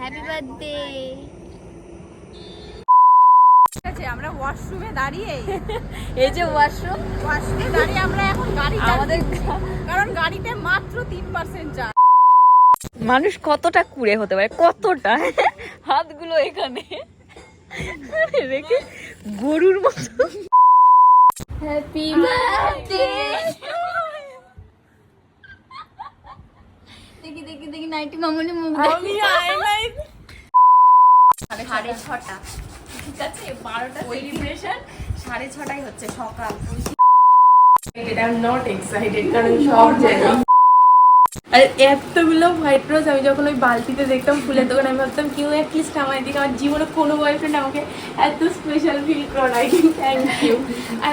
Happy birthday আছে আমরা ওয়াশরুমে দাঁড়িয়ে। এই যে ওয়াশরুম ওয়াশরুমে দাঁড়িয়ে আমরা এখন গাড়ি আমাদের। কারণ গাড়িতে মাত্র তিন পার্সেন্ট চার্জ মানুষ কতটা কুড়ে হতে পারে কতটা? হাতগুলো এখানে। রেখে গরুর মতো। হ্যাপি বার্থডে দেখি নাইটি মামুনি মুখ আমি সাড়ে ছটা। ঠিক আছে বারোটা সেলিব্রেশন সাড়ে ছটাই হচ্ছে সকাল। আই এম নট এক্সাইটেড কারণ সব জানি আর এতগুলো হোয়াইট রোজ আমি যখন ওই বালতিতে দেখতাম ফুলের দোকান আমি ভাবতাম কেউ অ্যাটলিস্ট আমার আমার জীবনে কোনো বয়ফ্রেন্ড আমাকে এত স্পেশাল ফিল করাই থ্যাংক ইউ আর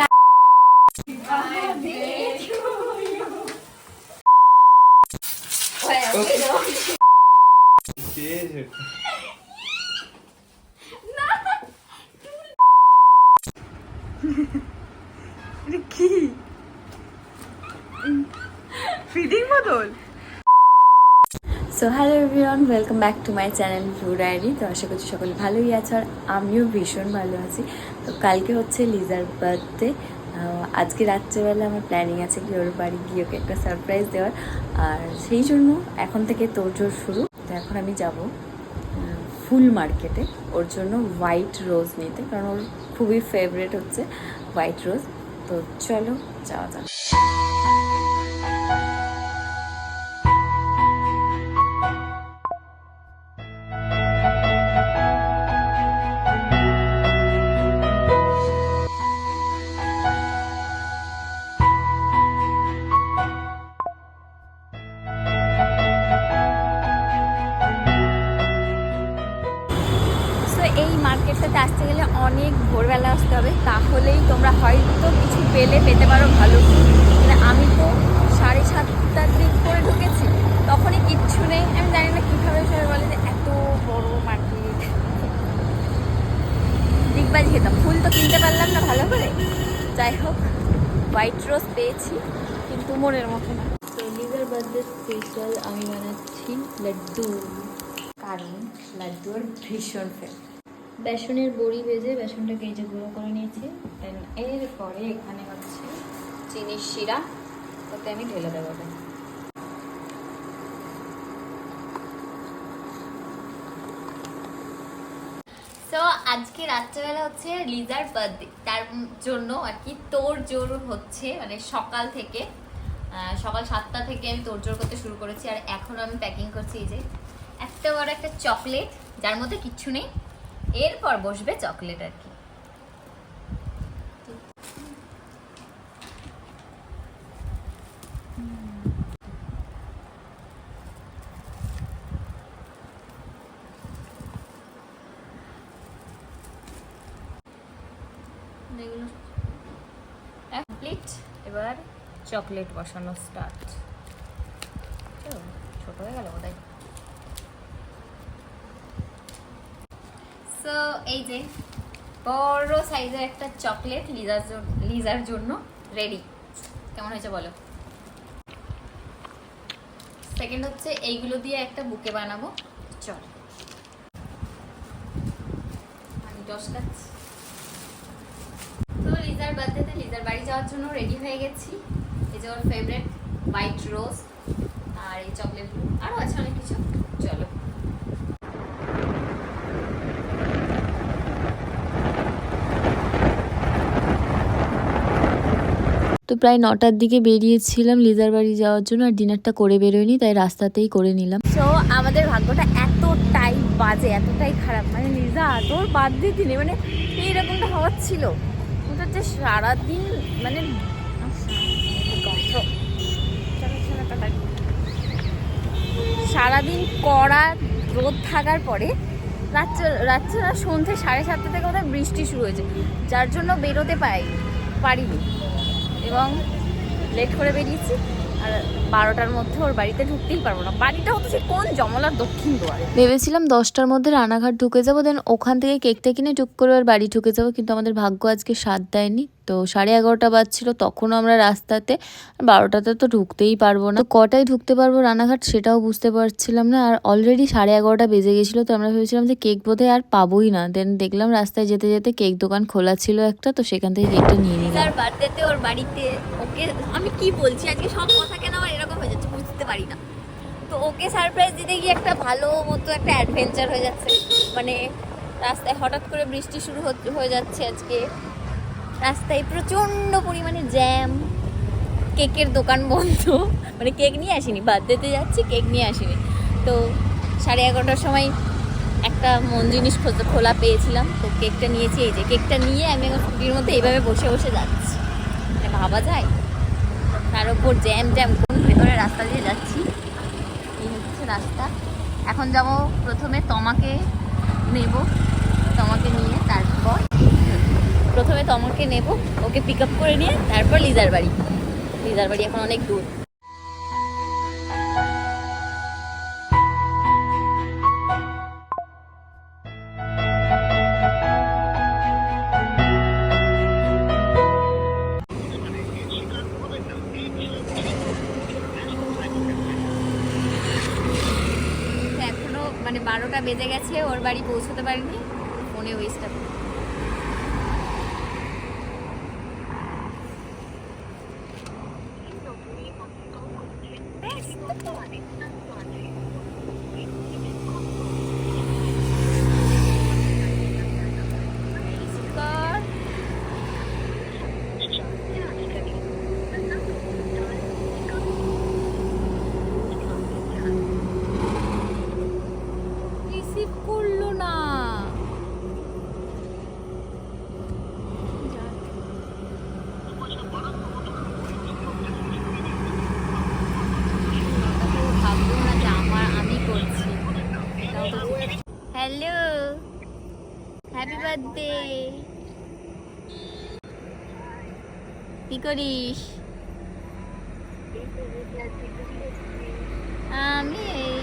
কি ফিডিং বদল so hello everyone welcome back to my channel blue diary তো আশা করছি সকলে ভালোই আছে আর আমিও ভীষণ ভালো আছি। তো কালকে হচ্ছে লিজার বার্থডে আজকে রাত্রেবেলা আমার প্ল্যানিং আছে কি ওর বাড়ি গিয়ে ওকে একটা সারপ্রাইজ দেওয়ার। আর সেই জন্য এখন থেকে তোড়জোড় শুরু। তো এখন আমি যাব ফুল মার্কেটে ওর জন্য হোয়াইট রোজ নিতে, কারণ ওর খুবই ফেভারেট হচ্ছে হোয়াইট রোজ তো চলো, যাওয়া যাক। রোজ পেয়েছি, কিন্তু মনের মতো না। তো বার্থডে স্পেশাল আমি বানাচ্ছি লাড্ডু। কারণ লাড্ডু আর ভীষণ বেসনের বড়ি ভেজে বেসনটাকে এই যে গুঁড়ো করে নিয়েছি এরপরে এখানে হচ্ছে চিনির শিরা তাতে আমি ঢেলে দেবো। তো আজকে রাত্রেবেলা হচ্ছে লিজার বার্থডে। তার জন্য আর কি তোর জোর হচ্ছে মানে সকাল থেকে সকাল সাতটা থেকে আমি তোর জোর করতে শুরু করেছি। আর এখন আমি প্যাকিং করছি এই যে একটা বড় একটা চকলেট যার মধ্যে কিচ্ছু নেই। এরপর বসবে চকলেট আর কি। এগুলো? কমপ্লিট এবার চকলেট বসানো স্টার্ট ছোট হয়ে গেল বোধহয়। সো এই যে বড় সাইজের একটা চকলেট লিজার লিজার জন্য রেডি কেমন হয়েছে বলো? সেকেন্ড হচ্ছে এইগুলো দিয়ে একটা বুকে বানাবো। চল। আমি দশ খাচ্ছি তো লিজার বার্থডেতে যাওয়ার জন্য রেডি হয়ে গেছি। এই যে ওর ফেভারিট হোয়াইট রোজ আর এই চকলেট আরও আছে অনেক কিছু। চলো। তো প্রায় নটার দিকে বেরিয়েছিলাম লিজার বাড়ি যাওয়ার জন্য আর ডিনারটা করে বেরোয়নি তাই রাস্তাতেই করে নিলাম। সো আমাদের ভাগ্যটা এতটাই বাজে এতটাই খারাপ। মানে লিজা তোর বাদ দিয়ে দিনে মানে এইরকমটা হওয়ার ছিল। যে সারাদিন মানে তাড়াতাড়ি। সারাদিন কড়া রোদ থাকার পরে রাত্রে রাত্রে সন্ধ্যে সাড়ে সাতটা থেকে কোথায় বৃষ্টি শুরু হয়েছে, যার জন্য বেরোতে পাই, পারিনি। এবং লেট করে বেরিয়েছি। আর বারোটার মধ্যে ওর বাড়িতে ঢুকতেই পারব না। বাড়িটা হচ্ছে কোন জমলার দক্ষিণ দুয়ারে? ভেবেছিলাম দশটার মধ্যে রানাঘাট ঢুকে যাব দেন ওখান থেকে কেকটা কিনে টুক করে ওর বাড়ি ঢুকে যাব, কিন্তু আমাদের ভাগ্য আজকে সাথ দেয়নি। তো সাড়ে এগারোটা বাজছিল, তখনও আমরা রাস্তাতে বারোটাতে তো ঢুকতেই পারব না। কটায় ঢুকতে পারব রানাঘাট সেটাও বুঝতে পারছিলাম না। আর অলরেডি সাড়ে এগারোটা বেজে গেছিল, তো আমরা ভেবেছিলাম যে কেক বোধহয় আর পাবোই না। দেন দেখলাম রাস্তায় যেতে যেতে কেক দোকান খোলা ছিল একটা, তো সেখান থেকে কেকটা নিয়ে নিলাম। তার বার্থডেতে ওর বাড়িতে ওকে, আমি কি বলছি? আজকে সব কথা কেন আমার এরকম হয়ে যাচ্ছে বুঝতে পারি না। তো ওকে সারপ্রাইজ দিতে গিয়ে একটা ভালো মতো একটা অ্যাডভেঞ্চার হয়ে যাচ্ছে। মানে রাস্তায় হঠাৎ করে বৃষ্টি শুরু হয়ে যাচ্ছে আজকে। রাস্তায় প্রচণ্ড পরিমাণে জ্যাম কেকের দোকান বন্ধ। মানে কেক নিয়ে আসিনি বার্থডেতে যাচ্ছি, কেক নিয়ে আসিনি। তো সাড়ে এগারোটার সময় একটা মন জিনিস খোলা পেয়েছিলাম, তো কেকটা নিয়েছি। এই যে কেকটা নিয়ে আমি এখন স্কুটির মধ্যে এইভাবে বসে বসে যাচ্ছি। মানে ভাবা যায়। তার উপর জ্যাম জ্যাম কোন ভেতরে রাস্তা দিয়ে যাচ্ছি। এই হচ্ছে রাস্তা। এখন যাব প্রথমে তমাকে নেব, তমাকে নিয়ে তারপর প্রথমে তমাকে নেব, ওকে পিক আপ করে নিয়ে, তারপর লিজার বাড়ি। লিজার বাড়ি এখন অনেক দূর। মানে বারোটা বেজে গেছে, ওর বাড়ি পৌঁছতে পারিনি ফোনে ওয়েস্টটা রিসিভ করল না ভাবলো না যে আমার আমি করছি হ্যালো হ্যাপি বার্থডে কি করিস? আমি এই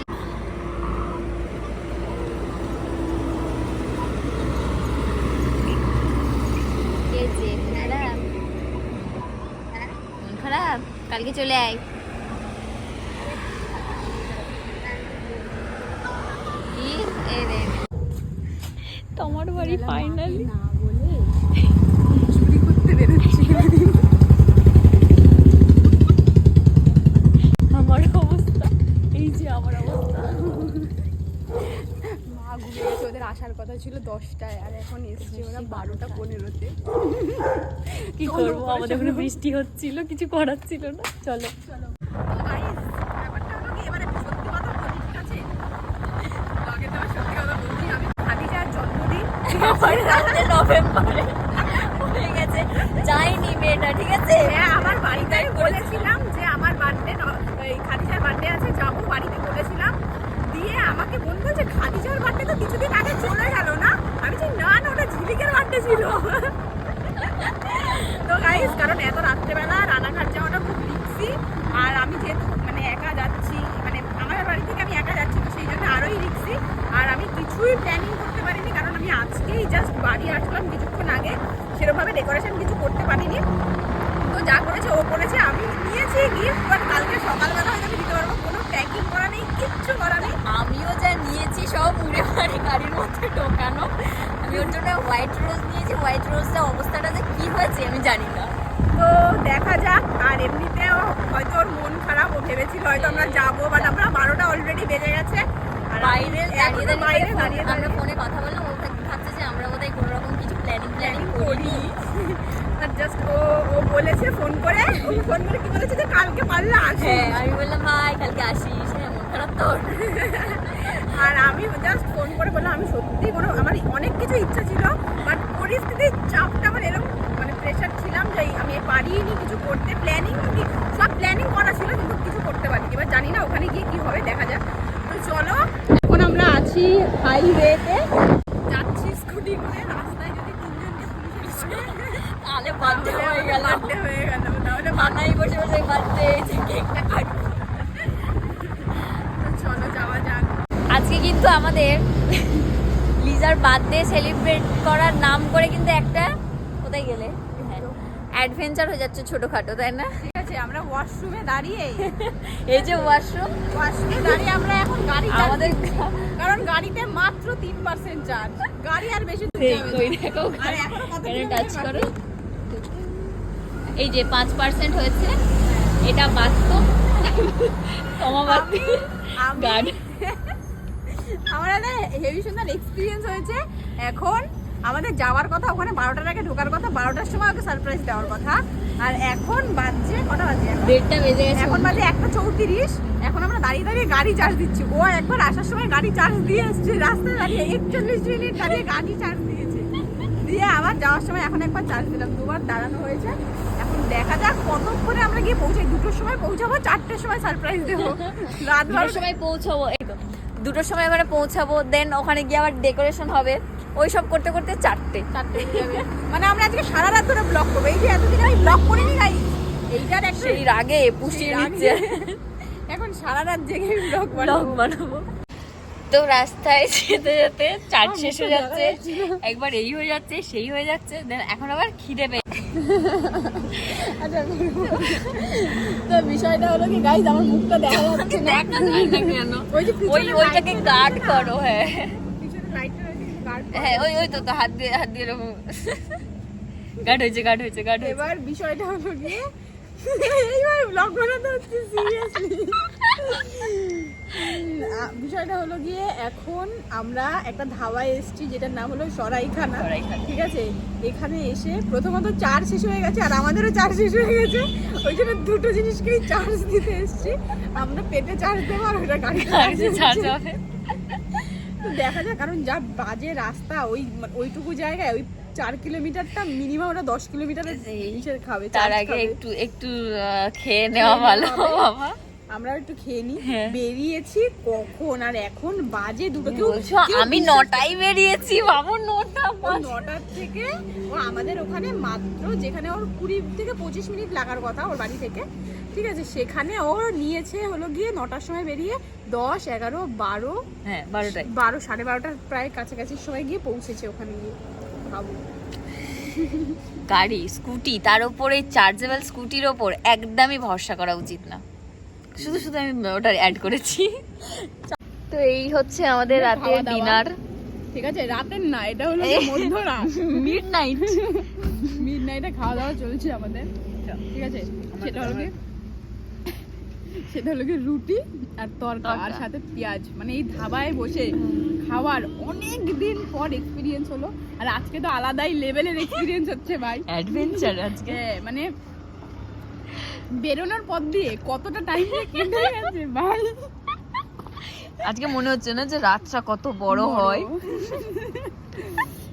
খারাপ। মন খারাপ? কালকে চলে আয়। তোমার বাড়ি ফাইনালি চুরি করতে বেরোচ্ছি আমার অবস্থা এই যে আমার অবস্থা মা ঘুরে গেছে ওদের আসার কথা ছিল দশটায় আর এখন এসছে ওরা বারোটা পনেরোতে। কি করব? আমাদের ওখানে বৃষ্টি হচ্ছিল কিছু করার ছিল না। চলো। নভেম্বরে হয়ে গেছে। যাইনি মেয়েটা ঠিক আছে? হ্যাঁ আমার বাড়িতে বলেছিলাম যে আমার বার্থডে এই খাদিজার বার্থডে আছে যাব বাড়িতে বলেছিলাম। দিয়ে আমাকে বোন বলছে খাদিজার বার্থডে তো কিছুদিন আগে চলে গেল না? আমি না ঝিলিকের বার্থডে ছিল। তো গাইস কারণ এত রাত্রেবেলা রানাঘাট যাওয়াটা খুব রিক্সি আর আমি যেহেতু মানে একা যাচ্ছি মানে আমার বাড়ি থেকে আমি একা যাচ্ছি, তো সেই জন্য আরোই রিক্সি আর আমি কিছুই প্ল্যানিং করতে পারিনি, কারণ আমি আজকেই জাস্ট বাড়ি আসলাম কিছুক্ষণ আগে, সেরকমভাবে ডেকোরেশন কিছু করতে পারিনি। তো যা করেছে, ও করেছে, আমি নিয়েছি গিফট বাট কালকে সকালবেলা হয়তো আমি দিতে পারব, কোনো প্যাকিং করা নেই, কিচ্ছু করা নেই। আমিও যা নিয়েছি, সব উড়ে মারি গাড়ির মধ্যে ঢোকানো। আমি ওর জন্য হোয়াইট রোজ নিয়েছি। হোয়াইট রোজটা অবস্থাটা যে কি হয়েছে আমি জানি না। তো দেখা যাক আর এমনিতেও হয়তো ওর মন খারাপ ও ভেবেছিল হয়তো আমরা যাব বাট আমরা বারোটা অলরেডি বেজে গেছে। আর বাইরে দাঁড়িয়ে দাঁড়িয়ে দাঁড়িয়ে আমরা ফোনে কথা বললাম ও ভাবছে যে আমরা বোধহয় কোনো রকম কিছু প্ল্যানিং প্ল্যানিং করি আর জাস্ট ও ও বলেছে ফোন করে ফোন করে কি বলেছে যে কালকে পারলে আসে হ্যাঁ আমি বললাম ভাই কালকে আসিস। হ্যাঁ মন খারাপ তোর আর আমি জাস্ট ফোন করে বললাম আমি সত্যি কোনো আমার অনেক কিছু ইচ্ছা ছিল বাট পরিস্থিতির চাপটা আমার এরকম মানে প্রেশার ছিলাম যে আমি পারিনি কিছু করতে প্ল্যানিং সব প্ল্যানিং করা ছিল কিন্তু কিছু করতে পারিনি। এবার জানি না ওখানে গিয়ে কী হবে দেখা যাক। তো চলো এখন আমরা আছি হাইওয়েতে যাচ্ছি স্কুটি করে রাস্তায় যদি তিনজনকে তাহলে বার্থডে হয়ে গেল। birthday হয়ে গেল তাহলে বানাই বসে বসে বার্থডে কেকটা কাটবো তো চলো যাওয়া যাক। আজকে কিন্তু আমাদের লিজার বার্থডে সেলিব্রেট করার নাম করে কিন্তু একটা কোথায় গেলে? অ্যাডভেঞ্চার হয়ে যাচ্ছে ছোটখাটো তাই না? ঠিক আছে আমরা ওয়াশরুমে দাঁড়িয়ে। এই যে ওয়াশরুম ওয়াশরুমে দাঁড়িয়ে আমরা এখন গাড়ি আমাদের কারণ গাড়িতে মাত্র তিন পার্সেন্ট চার্জ গাড়ি আর বেশি দূর যাবে না। ওই দেখো আর এখনও কত টাচ করো। এই যে পাঁচ পার্সেন্ট হয়েছে। এটা বাস্তব। কমাবাতি গাড়ি আমার একটা হেভি সুন্দর এক্সপিরিয়েন্স হয়েছে। এখন আমাদের যাওয়ার কথা ওখানে বারোটার আগে ঢোকার কথা বারোটার সময় ওকে সারপ্রাইজ দেওয়ার কথা। আর এখন বাজছে কটা বাজে দেড়টা বেজে গেছে। এখন বাজে একটা চৌত্রিশ। এখন আমরা দাঁড়িয়ে দাঁড়িয়ে গাড়ি চার্জ দিচ্ছি। ও একবার আসার সময় গাড়ি চার্জ দিয়ে এসছে। রাস্তায় দাঁড়িয়ে একচল্লিশ মিনিট দাঁড়িয়ে গাড়ি চার্জ দিয়েছে। দিয়ে আবার যাওয়ার সময় এখন একবার চার্জ দিলাম। দুবার দাঁড়ানো হয়েছে। এখন দেখা যাক কতক্ষণে আমরা গিয়ে পৌঁছাই। দুটোর সময় পৌঁছাবো চারটের সময় সারপ্রাইজ দেবো। রাত দুটোর বারোটা সময় পৌঁছাবো এই তো। দুটোর সময় ওখানে পৌঁছাবো দেন ওখানে গিয়ে আবার ডেকোরেশন হবে। ওই সব করতে করতে চারটে। চারটে। মানে আমরা আজকে সারা রাত ধরে ব্লগ করব। এই যে এতদিন আমি ব্লগ করিনি গাই এইটার একটা সেই রাগে পুষিয়ে নিচ্ছে এখন সারা রাত জেগে ব্লগ ব্লগ বানাবো। তো রাস্তায় যেতে যেতে চার্জ শেষ হয়ে যাচ্ছে। একবার এই হয়ে যাচ্ছে সেই হয়ে যাচ্ছে দেন এখন আবার খিদে পেয়ে তো বিষয়টা হলো কি গাইজ আমার মুখটা দেখা যাচ্ছে না। দেখা যায় না কেন ওই যে ওই ওইটাকে গার্ড করো হ্যাঁ। হ্যাঁ ওই ওই তো তো হাত দিয়ে হাত দিয়ে এরকম। গার্ড হয়েছে গার্ড হয়েছে গার্ড হয়েছে। এবার বিষয়টা হলো গিয়ে এইবার ব্লগ বানাতে হচ্ছে সিরিয়াসলি বিষয়টা হলো গিয়ে এখন আমরা একটা ধাবায় এসেছি যেটার নাম হলো সরাইখানা। ঠিক আছে? এখানে এসে প্রথমত চার্জ শেষ হয়ে গেছে আর আমাদেরও চার্জ শেষ হয়ে গেছে। ওই জন্য দুটো জিনিসকেই চার্জ দিতে এসেছি। আমরা পেটে চার্জ দেবো আর ওটা গাড়ি চার্জে চার্জ হবে। দেখা যাক কারণ যা বাজে রাস্তা ওই ওইটুকু জায়গায় ওই চার কিলোমিটারটা মিনিমাম ওটা দশ কিলোমিটারের খাবে তার আগে একটু একটু খেয়ে নেওয়া ভালো বাবা। আমরা একটু খেয়ে নিই হ্যাঁ। বেরিয়েছি কখন? আর এখন বাজে দুটো। কেউ আমি নটায় বেরিয়েছি বাবু নটা নটার থেকে ও আমাদের ওখানে মাত্র যেখানে ওর কুড়ি থেকে পঁচিশ মিনিট লাগার কথা ওর বাড়ি থেকে ঠিক আছে? সেখানে ওর নিয়েছে হলো গিয়ে নটার সময় বেরিয়ে দশ এগারো বারো হ্যাঁ বারোটায়। বারো সাড়ে বারোটার প্রায় কাছাকাছি সময় গিয়ে পৌঁছেছে ওখানে গিয়ে। ভাবো গাড়ি স্কুটি তার উপরে চার্জেবল স্কুটির ওপর একদমই ভরসা করা উচিত না। শুধু শুধু আমি ওটা অ্যাড করেছি। তো এই হচ্ছে আমাদের রাতের ডিনার ঠিক আছে রাতের না এটা হলো মধ্যরাত মিড নাইট মিড নাইটে খাওয়া দাওয়া চলছে আমাদের। ঠিক আছে সেটা হলো সেটা হলো গিয়ে রুটি আর তরকা আর সাথে পেঁয়াজ। মানে এই ধাবায় বসে খাওয়ার অনেক দিন পর এক্সপিরিয়েন্স হলো। আর আজকে তো আলাদাই লেভেলের এক্সপিরিয়েন্স হচ্ছে ভাই। অ্যাডভেঞ্চার আজকে। হ্যাঁ, মানে বেরোনোর পথ দিয়ে কতটা টাইম কেটে গেছে ভাই। আজকে মনে হচ্ছে না যে রাতটা কত বড় হয়।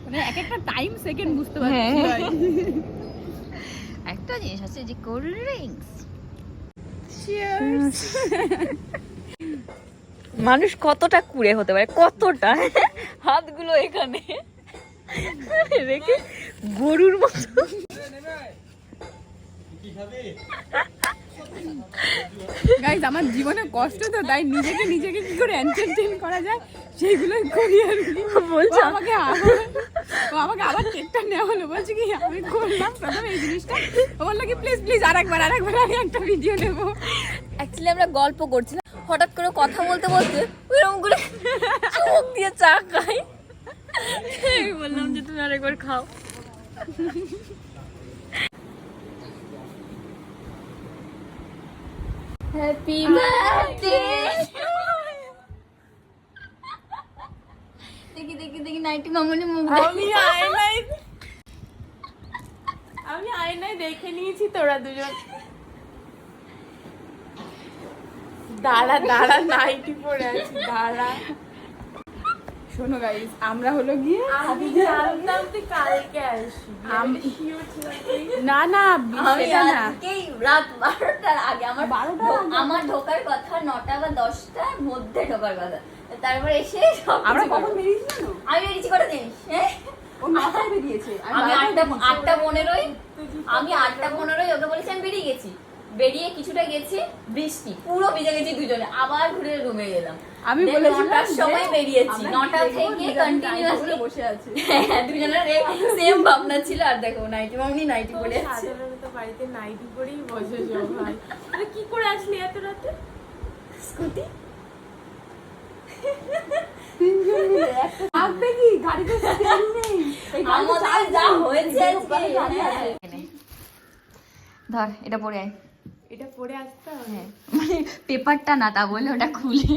মানে এক একটা টাইম সেকেন্ড বুঝতে পারছি হ্যাঁ। ভাই। একটা জিনিস আছে যে কোল্ড ড্রিঙ্কস! মানুষ কতটা কুড়ে হতে পারে? কতটা? হাতগুলো এখানে। রেখে গরুর মতো। গাইজ আমার জীবনে কষ্ট তো তাই নিজেকে নিজেকে কি করে এন্টারটেইন করা যায় সেইগুলোই করি আর কি। বলছো? আমাকে আবার ও আমাকে আবার টেকটা নেওয়া হলো বলছে কি আমি করলাম প্রথমে এই জিনিসটা। ও বলল কি প্লিজ প্লিজ আরেকবার আরেকবার আমি একটা ভিডিও নেব। অ্যাকচুয়ালি আমরা গল্প করছিলাম হঠাৎ করে কথা বলতে বলতে ওইরকম করে চোখ দিয়ে চা খাই। আমি বললাম যে তুমি আরেকবার খাও। হ্যাপি বার্থডে দেখি দেখি দেখি নাইটি মামুনি আমি আয়নায় আমি আয়নায় দেখে নিয়েছি তোরা দুজন। দাঁড়া দাঁড়া নাইটি পরে আছি, দাঁড়া। শোনো গাইজ আমরা হলো গিয়ে না না আমি সেটা না। রাত বারোটার আগে আমার আগে? আমার ঢোকার কথা নটা বা দশটার মধ্যে ঢোকার কথা। তারপরে এসে আমরা কখন বেরিয়েছি? আমি বেরিয়েছি কটা জিনিস হ্যাঁ? আমি আটটা বেরিয়েছি। আটটা পনেরোই আমি আটটা পনেরোই ওকে বলেছি আমি বেরিয়ে গেছি। বেরিয়ে কিছুটা গেছি বৃষ্টি। পুরো ভিজে গেছি দুজনে। আবার ঘুরে রুমে গেলাম আমি বলেছিলাম সময় বেরিয়েছি। নটা থেকে কন্টিনিউয়াসলি বসে আছি। হ্যাঁ দুজনের সেম ভাবনা ছিল। আর দেখো নাইটি মামনি নাইটি পরে আছে। সাধারণত বাড়িতে নাইটি পরেই বসে সব ভাই আরে কি করে আসলি এত রাতে? স্কুটি? কি? গাড়িতে নেই। আমাদের যা হয়েছে। হ্যাঁ। ধর এটা পরে আয়। এটা পরে আসতে হবে? হ্যাঁ। মানে পেপারটা না তা বলে ওটা খুলে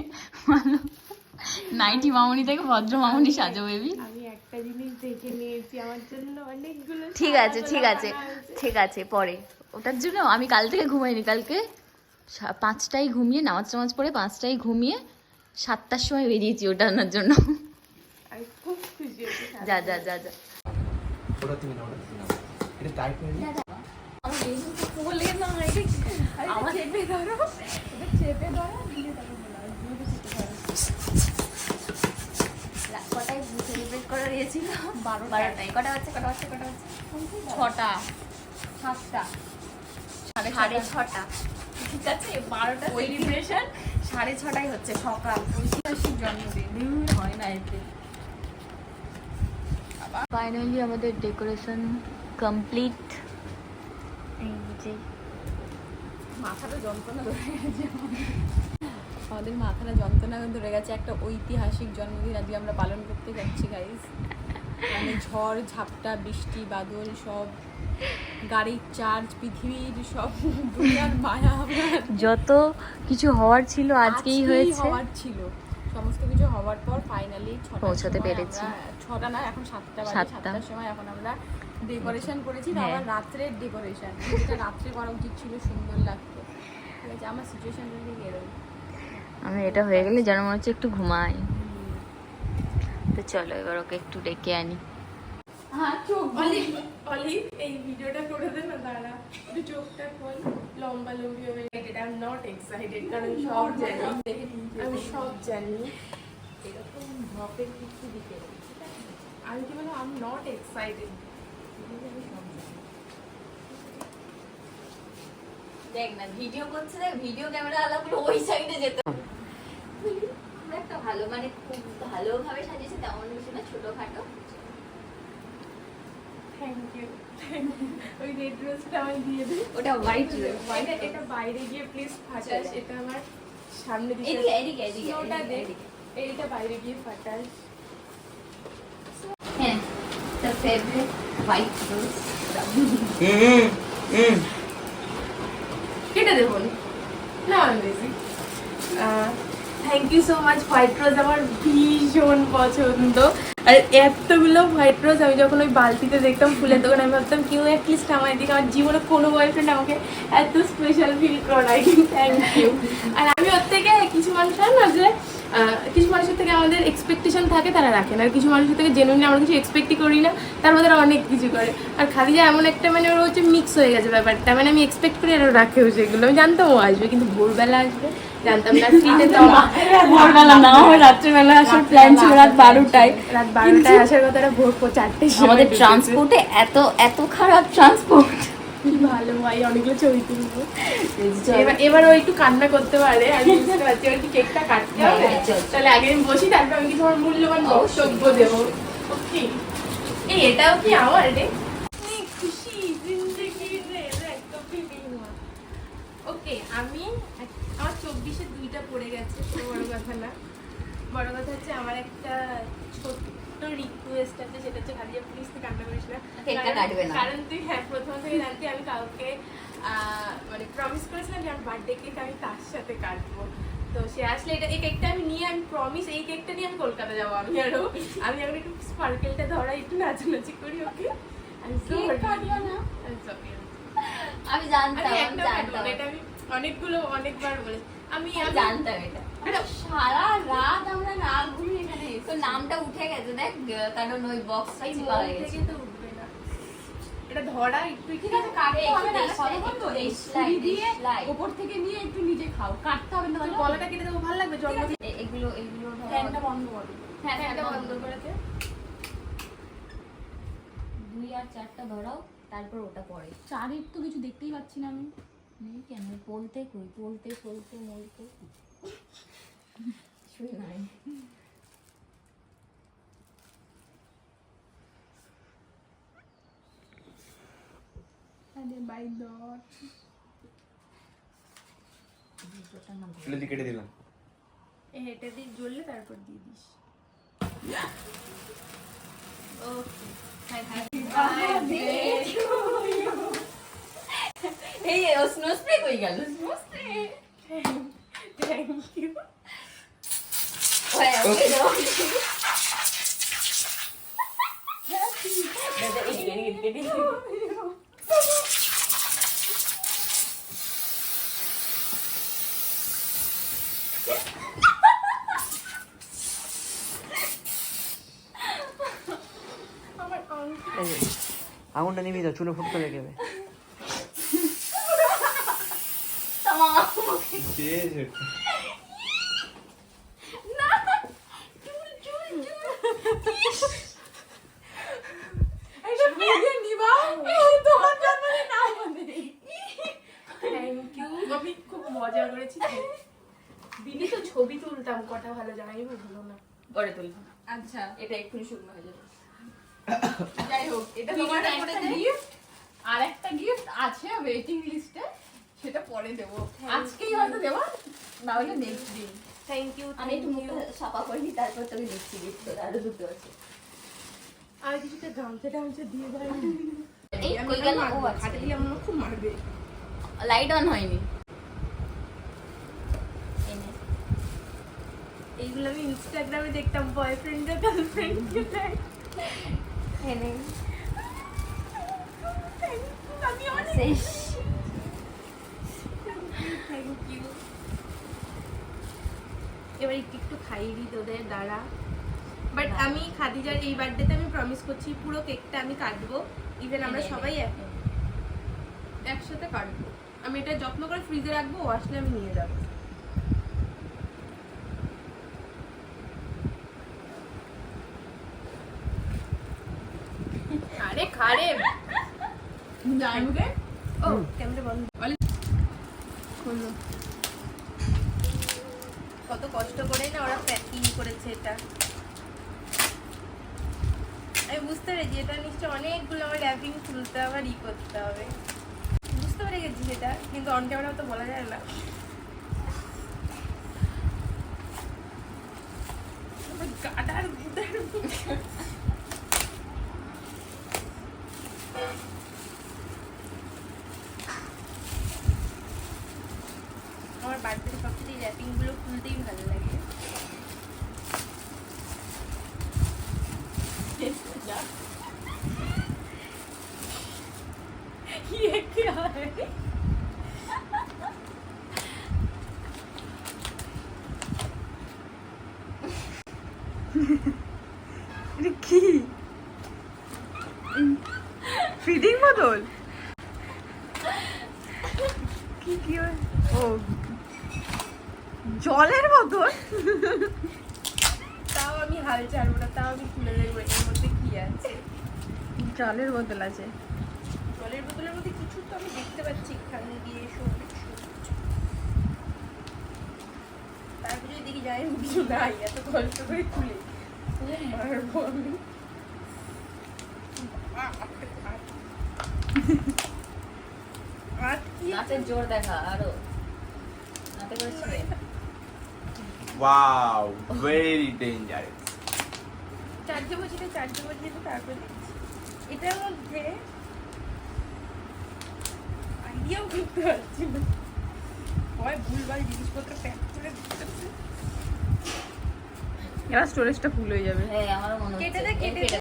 নাইটি মামনি থেকে ভদ্র মামনি সাজো বেবি আমি একটা জিনিস দেখে নিয়েছি আমার জন্য অনেকগুলো ঠিক আছে ঠিক আছে ঠিক আছে পরে। ওটার জন্য আমি কাল থেকে ঘুমাইনি কালকে পাঁচটায় ঘুমিয়ে নামাজ টামাজ পড়ে পাঁচটায় ঘুমিয়ে সাতটার সময় বেরিয়েছি ওটা আনার জন্য। যা যা যা যা। ওটা তুমি না ওটা তুমি না এটা টাইট কটায় সেলিব্রেট করা দিয়েছিল বারোটায়। বারোটায়। কটা হচ্ছে কটা হচ্ছে কটা হচ্ছে ছটা। সাতটা। সাড়ে সাড়ে ছটা। ছটা ঠিক আছে বারোটা সেলিব্রেশন সাড়ে ছটায় হচ্ছে সকাল। ঐতিহাসিক জন্মদিন। হয় না এতে। ফাইনালি আমাদের ডেকোরেশন কমপ্লিট এই মাথাটা যন্ত্রণা ধরে গেছে। আমাদের মাথাটা যন্ত্রণা ধরে গেছে একটা ঐতিহাসিক জন্মদিন আজকে আমরা পালন করতে যাচ্ছি গাইজ মানে ঝড় ঝাপটা বৃষ্টি বাদল সব গাড়ির চার্জ পৃথিবীর সব দুনিয়ার মায়া যত কিছু হওয়ার ছিল আজকেই হয়েছে। হওয়ার ছিল। সমস্ত কিছু হওয়ার পর ফাইনালি পৌঁছাতে পেরেছি। ছটা না এখন সাতটা। সাতটার সময় এখন আমরা ডেকোরেশন করেছি হ্যাঁ। আবার রাত্রের ডেকোরেশন যেটা রাত্রে করা উচিত ছিল সুন্দর লাগতো। ঠিক আছে আমার সিচুয়েশন যদি এরকম। আমি এটা হয়ে গেলে যেন মনে হচ্ছে একটু ঘুমাই। তো চলো এবার ওকে একটু ডেকে আনি। হ্যাঁ চোখ এই ভিডিওটা করে দে না দাঁড়া। একটু চোখটা খোল। লম্বা লম্বি হবে এটা আই এম নট এক্সাইটেড কারণ সব জানি। আমি সব জানি। এরকম ঢপের কিছু দিতে আমি কি বলব আই এম নট এক্সাইটেড দেখ না ভিডিও করছে দেখ ভিডিও ক্যামেরা আলাগুলো ওই সাইডে যেতে একটা ভালো মানে খুব ভালোভাবে সাজিয়েছে তেমন কিছু না ছোটখাটো। ওই রেড রোজটা আমায় দিয়ে দে। ওটা হোয়াইট এটা এটা বাইরে গিয়ে প্লিজ ফাটাস এটা আমার সামনে দিকে এদিকে এদিকে স্নোটা এইটা বাইরে গিয়ে ফাটাস। The favorite white rose কেটে দেবো না বেশি thank you so much white rose আমার ভীষণ পছন্দ। আর এতগুলো হোয়াইট রোজ আমি যখন ওই বালতিতে দেখতাম ফুলের দোকানে আমি ভাবতাম কেউ অ্যাটলিস্ট আমার এদিকে আমার জীবনে কোনো বয়ফ্রেন্ড আমাকে এত স্পেশাল ফিল করায় থ্যাংক ইউ আর আমি ওর থেকে কিছু মানুষ না যে কিছু মানুষের থেকে আমাদের এক্সপেকটেশন থাকে তারা রাখে না। আর কিছু মানুষের থেকে জেনুইনলি আমরা কিছু এক্সপেক্টই করি না তার মধ্যে অনেক কিছু করে। আর খাদিজা এমন একটা মানে ওর হচ্ছে মিক্স হয়ে গেছে ব্যাপারটা। মানে আমি এক্সপেক্ট করি আর রাখেও সেগুলো। আমি জানতাম ও আসবে কিন্তু ভোরবেলা আসবে। জানতাম না ফ্রিতে তো ভোরবেলা না আমার রাত্রেবেলা। আসার প্ল্যান ছিল রাত বারোটায়। রাত বারোটায় আসার কথাটা ভোর চারটে আমাদের ট্রান্সপোর্টে এত এত খারাপ ট্রান্সপোর্ট কি ভালো ভাই অনেকগুলো ছবি তুলবো। এবার এবার ও একটু কান্না করতে পারে আমি বুঝতে পারছি এবার কি কেকটা কাটতে হবে? হ্যাঁ, চল, চল। তাহলে আগে আমি বসি তারপর আমি আমার মূল্যবান বক্তব্য দেবো। ওকে এই এটাও কি আমার রে? ওকে আমি আমার চব্বিশে দুইটা পড়ে গেছে বড় কথা না। বড় কথা হচ্ছে আমার একটা রিকোয়েস্ট আছে সেটা হচ্ছে খালি প্লিজ তুই কান্না করিস না। কারণ- তুই হ্যাঁ প্রথম থেকে জানতি আমি কাউকে মানে প্রমিস করেছিলাম যে আমার বার্থডে কেক আমি তার সাথে কাটবো। তো সে আসলে এটা এই কেকটা আমি নিয়ে আমি প্রমিস এই কেকটা নিয়ে আমি কলকাতা যাব আমি আরও। আমি এখন একটু স্পার্কেলটা ধরা একটু নাচানাচি করি ওকে আমি জানতাম আমি জানতাম। এটা আমি অনেকগুলো অনেকবার বলেছি। আমি আমি জানতাম এটা। সারা রাত আমরা না এখানে তো নামটা উঠে গেছে দেখ কারণ ওই চিপা হয়ে গেছে। তো উঠবে না। এটা ধরা একটু ঠিক আছে কাটতে হবে না দেশ কথা লাই, বলতো একটু এই দেশ ছুরি লাই, দিয়ে দেশ থেকে নিয়ে একটু নিজে খাও কাটতে হবে না গলাটা কেটে দেবো ভালো লাগবে জন্মদিন এগুলো এগুলো ফ্যানটা বন্ধ করো হ্যাঁ ফ্যানটা ফ্যানটা বন্ধ করেছে। দুই আর চারটা ধরাও তারপর ওটা পরে। চারের তো কিছু দেখতেই পাচ্ছি না আমি। নেই কেন বলতে কই? বলতে বলতে বলতে। কিছুই নাই। আরে বাই দর চুলে দিয়ে কেটে দিলাম। এ হেঁটে দিয়ে জ্বললে তারপর দিয়ে দিস। এই স্নো স্প্রে কই গেল স্নো স্প্রে থ্যাংক ইউ আমার আংটি আঙুলটা নিবি তো চুলে ফুটতে লেগে যাবে এটা ভিডিও নিবা তোমার জন্মদিন না আমাদের থ্যাংক ইউ আমি খুব মজা করেছি দিদি তো ছবি তুলতাম কটা ভালো জানাই বুঝলো না পরে তুলবো আচ্ছা। এটা এক্ষুনি শুকনো হয়ে যাবে। যাই হোক এটা তোমার গিফট আর একটা গিফট আছে ওয়েটিং লিস্টে সেটা পরে দেবো। আজকেই হয়তো দেবো না হলে নেক্সট দিন। থ্যাংক ইউ আমি একটু মুখটা সাফা করিনি তারপর তোকে দিচ্ছি গিফট আরও দুটো আছে। আর কিছুটা গামছা টামছা দিয়ে দেয় এই কই গেল? ও হাতে দিলে আমার খুব মারবে। লাইট অন হয়নি। এই এইগুলো আমি ইনস্টাগ্রামে দেখতাম দেয়। আমি অনেক শেষ থ্যাংক ইউ এবার একটু একটু খাইয়ে দিই তোদের দ্বারা বাট আমি খাদিজার এই বার্থডেতে আমি প্রমিস করছি পুরো কেকটা আমি কাটবো ইভেন আমরা। সবাই এক একসাথে কাটবো। আমি এটা যত্ন করে ফ্রিজে রাখব ও আসলে আমি নিয়ে যাব। আরে খারে। যাই মুখে ও ক্যামেরা বন্ধ খোলো কত কষ্ট করে না ওরা প্যাকিং করেছে এটা। আমি বুঝতে পেরেছি, এটা নিশ্চয় অনেকগুলো আমার র্যাপিং খুলতে হবে ই করতে হবে। বুঝতে পেরে গেছি সেটা, কিন্তু অন ক্যামেরা তো বলা যায় না। আমার গাডার কি? ফিডিং বোতল কি কি ও জলের বোতল তাও আমি হাল ছাড়বো না তাও আমি খুলে দেখব এর মধ্যে কি আছে। জলের বোতল আছে। জলের বোতলের মধ্যে কিছু তো আমি দেখতে পাচ্ছি এখানে দিয়ে সবুজ তারপরে যদি দেখি যাই কিছু নাই এত কষ্ট করে খুলে। মারবো আমি আর কি নাচের জোর দেখা আরও নাতে করে ছিঁড়ে। ওয়াও ভেরি ডেঞ্জারাস চার্জে বসিয়ে চার্জে বসিয়ে তো তারপরে দেখছি এটার মধ্যে আইডিয়াও করতে পারছি না হয় ভুলভাল জিনিসপত্র প্যাক করে দিতেছে এবার স্টোরেজটা ফুল হয়ে যাবে হ্যাঁ আমারও মনে কেটে হচ্ছে দে, কেটে দে।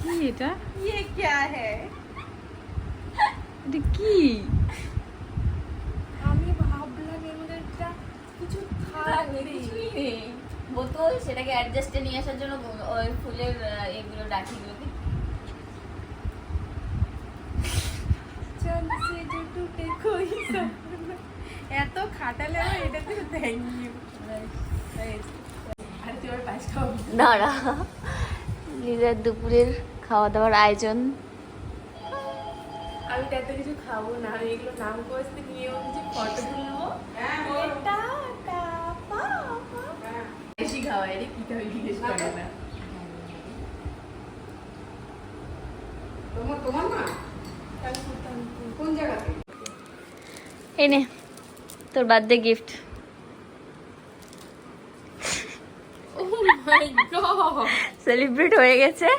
কি এটা ये क्या है এটা কি আমি ভাবলাম এর মধ্যে একটা কিছু থাকবে কিছুই নেই। বোতল সেটাকে অ্যাডজাস্টে নিয়ে আসার জন্য ওই ফুলের আহ, এগুলো ডাঠিগুলোকে চল সে যে টুটে কই সপনা। এত খাটালে আমার এটাতে থ্যাংক ইউ দাঁড়া। লিজার দুপুরের খাওয়া দাওয়ার আয়োজন। আমি তো এত কিছু খাব না আমি এগুলো নাম করতে নিয়ে কিছু ফটো তুলবো। এটা হয় রে কি খাবি জিজ্ঞেস করে না। তোমার তোমার না? কোন জায়গাতে? এই তোর birthday gift oh my god celebrate হয়ে গেছে।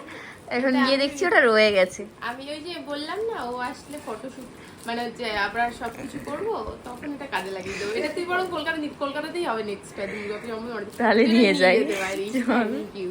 এখন গিয়ে দেখছি ওটা রয়ে গেছে। আমি ওই যে বললাম না ও আসলে ফটোশুট মানে যে আমরা সবকিছু করব তখন এটা কাজে লাগিয়ে দেবো। এটা তুই বরং কলকাতা কলকাতাতেই হবে নেক্সট টাইম তাহলে নিয়ে যাই। Thank you